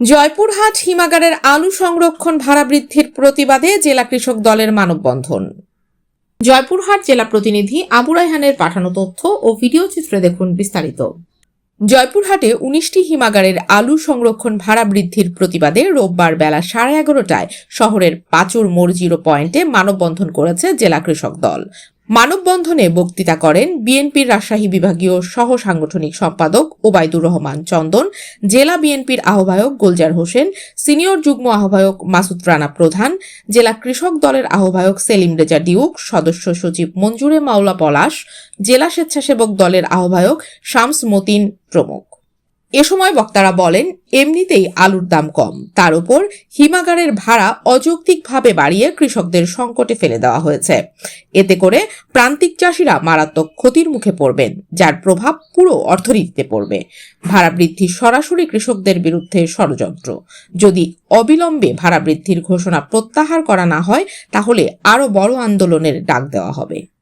জয়পুরহাট হিমাগারের আলু সংরক্ষণ ভাড়া বৃদ্ধির প্রতিবাদে জেলা কৃষক দলের মানববন্ধন। জয়পুরহাট জেলা প্রতিনিধি আবু রায়হানের পাঠানো তথ্য ও ভিডিও চিত্রে দেখুন বিস্তারিত। জয়পুরহাটে উনিশটি হিমাগারের আলু সংরক্ষণ ভাড়া বৃদ্ধির প্রতিবাদে রোববার বেলা সাড়ে এগারোটায় শহরের পাচুর মোড় জিরো পয়েন্টে মানববন্ধন করেছে জেলা কৃষক দল। মানববন্ধনে বক্তৃতা করেন বিএনপির রাজশাহী বিভাগীয় সহ সাংগঠনিক সম্পাদক ওবায়দুর রহমান চন্দন, জেলা বিএনপির আহ্বায়ক গুলজার হোসেন, সিনিয়র যুগ্ম আহ্বায়ক মাসুদ রানা প্রধান, জেলা কৃষক দলের আহ্বায়ক সেলিম রেজা ডিউক, সদস্য সচিব মঞ্জুরে মাওলা পলাশ, জেলা স্বেচ্ছাসেবক দলের আহ্বায়ক শামস মতিন প্রমুখ। এ সময় বক্তারা বলেন, এমনিতেই আলুর দাম কম। তার উপর হিমাগারের ভাড়া অযৌক্তিকভাবে বাড়িয়ে কৃষকদের সংকটে ফেলে দেওয়া হয়েছে। এতে করে প্রান্তিক চাষিরা মারাত্মক ক্ষতির মুখে পড়বেন, যার প্রভাব পুরো অর্থনীতিতে পড়বে। ভাড়া বৃদ্ধি সরাসরি কৃষকদের বিরুদ্ধে ষড়যন্ত্র। যদি অবিলম্বে ভাড়া বৃদ্ধির ঘোষণা প্রত্যাহার করা না হয়, তাহলে আরও বড় আন্দোলনের ডাক দেওয়া হবে।